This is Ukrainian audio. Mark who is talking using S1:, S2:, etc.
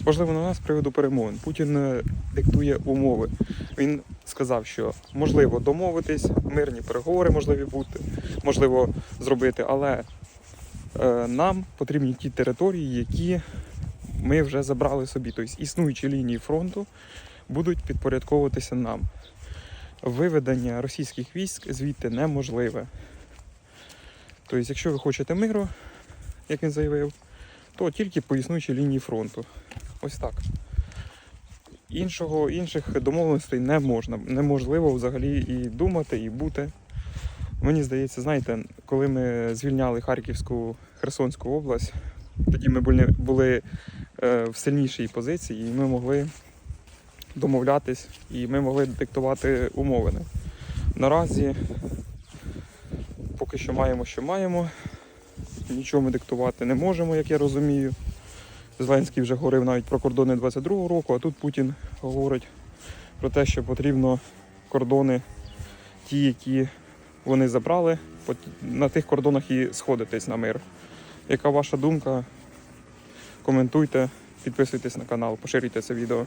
S1: Важливо на нас з приводу перемовин. Путін е, диктує умови. Він сказав, що можливо домовитись, мирні переговори можливі бути, можливо зробити, але е, нам потрібні ті території, які ми вже забрали собі. Тобто існуючі лінії фронту будуть підпорядковуватися нам. Виведення російських військ звідти неможливе. Тобто, якщо ви хочете миру, як він заявив, то тільки по існуючій лінії фронту. Ось так. Іншого, інших домовленостей не можна. Неможливо взагалі і думати, і бути. Мені здається, знаєте, коли ми звільняли Харківську Херсонську область, тоді ми були, були е, в сильнішій позиції, і ми могли домовлятись, і ми могли диктувати умовини. Наразі поки що маємо, що маємо. Нічого ми диктувати не можемо, як я розумію. Зеленський вже говорив навіть про кордони 22-го року, а тут Путін говорить про те, що потрібно кордони, ті, які вони забрали, на тих кордонах і сходитись на мир. Яка ваша думка? Коментуйте, підписуйтесь на канал, поширюйте це відео.